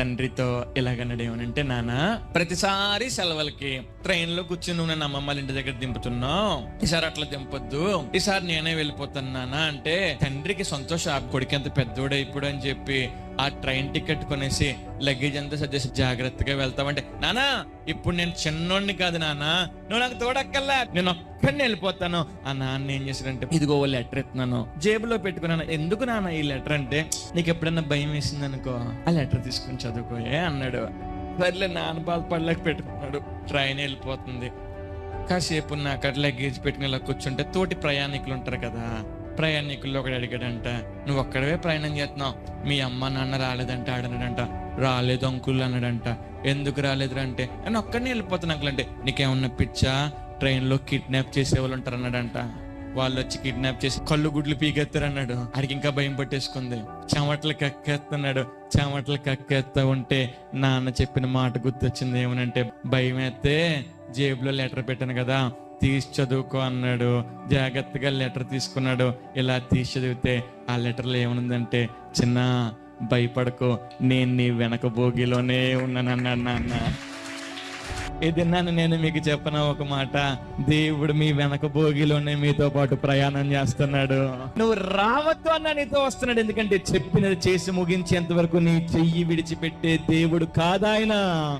తండ్రితో ఇలాగన్నాడు ఏమనంటే నాన్న ప్రతిసారి సెలవులకి ట్రైన్లో కూర్చుని నువ్వు నన్ను అమ్మమ్మ ఇంటి దగ్గర దింపుతున్నావు. ఈసారి అట్లా దింపొద్దు. ఈసారి నేనే వెళ్ళిపోతాను నానా అంటే తండ్రికి సంతోష కొడుకు ఎంత పెద్దోడే ఇప్పుడు అని చెప్పి ఆ ట్రైన్ టికెట్ కొనేసి లగేజ్ అంతా సర్దేసి జాగ్రత్తగా వెళ్తామంటే నానా ఇప్పుడు నేను చిన్నోడిని కాదు నానా నువ్వు నాకు తోడక్కల్లా నేను ఒక్కడిని వెళ్ళిపోతాను. ఆ నాన్న ఏం చేశాడంటే ఇదిగో ఓ లెటర్ ఎత్తున్నాను జేబులో పెట్టుకున్నాను. ఎందుకు నాన్న ఈ లెటర్ అంటే నీకు ఎప్పుడన్నా భయం వేసింది అనుకో ఆ లెటర్ తీసుకుని చదువుకోయే అన్నాడు. సర్లే నాన్న బాధపడలేక పెట్టుకున్నాడు. ట్రైన్ వెళ్ళిపోతుంది. కాసేపు నా అక్కడ లగేజ్ పెట్టుకుని ఇలా కూర్చుంటే తోటి ప్రయాణికులు ఉంటారు కదా ప్రయాణికుల్లో ఒకడు అడిగాడంట నువ్వు ఒక్కడవే ప్రయాణం చేస్తున్నావు? మీ అమ్మ నాన్న రాలేదంట ఆడన్నాడంట రాలేదు అంకుల్ అన్నాడంట ఎందుకు రాలేదురా? అంటే నేను ఒక్కడిని వెళ్ళిపోతాను అంకుల్ అంటే నీకేమన్నా పిచ్చా? ట్రైన్లో కిడ్నాప్ చేసే వాళ్ళు ఉంటారు అన్నాడంట వాళ్ళు వచ్చి కిడ్నాప్ చేసి కళ్ళు గుడ్లు పీకెత్తారు అన్నాడు ఆడికి ఇంకా భయం పట్టేసుకుంది. చెమటలు కక్కేస్తున్నాడు చెమటలు కక్కేస్తా ఉంటే నాన్న చెప్పిన మాట గుర్తొచ్చింది ఏమనంటే భయం అయితే జేబులో లెటర్ పెట్టాను కదా తీసి చదువుకో అన్నాడు. జాగ్రత్తగా లెటర్ తీసుకున్నాడు. ఇలా తీసి చదివితే ఆ లెటర్లో ఏమనుందంటే చిన్న భయపడకు. నేను నీ వెనక భోగిలోనే ఉన్నాను అన్నాడు నాన్న. ఇది నన్ను నేను మీకు చెప్పిన ఒక మాట. దేవుడు మీ వెనక భోగిలోనే మీతో పాటు ప్రయాణం చేస్తున్నాడు. నువ్వు రావద్దు అన్న నీతో వస్తున్నాడు. ఎందుకంటే చెప్పినది చేసి ముగించేంత వరకు నీ చెయ్యి విడిచిపెట్టే దేవుడు కాదాయన?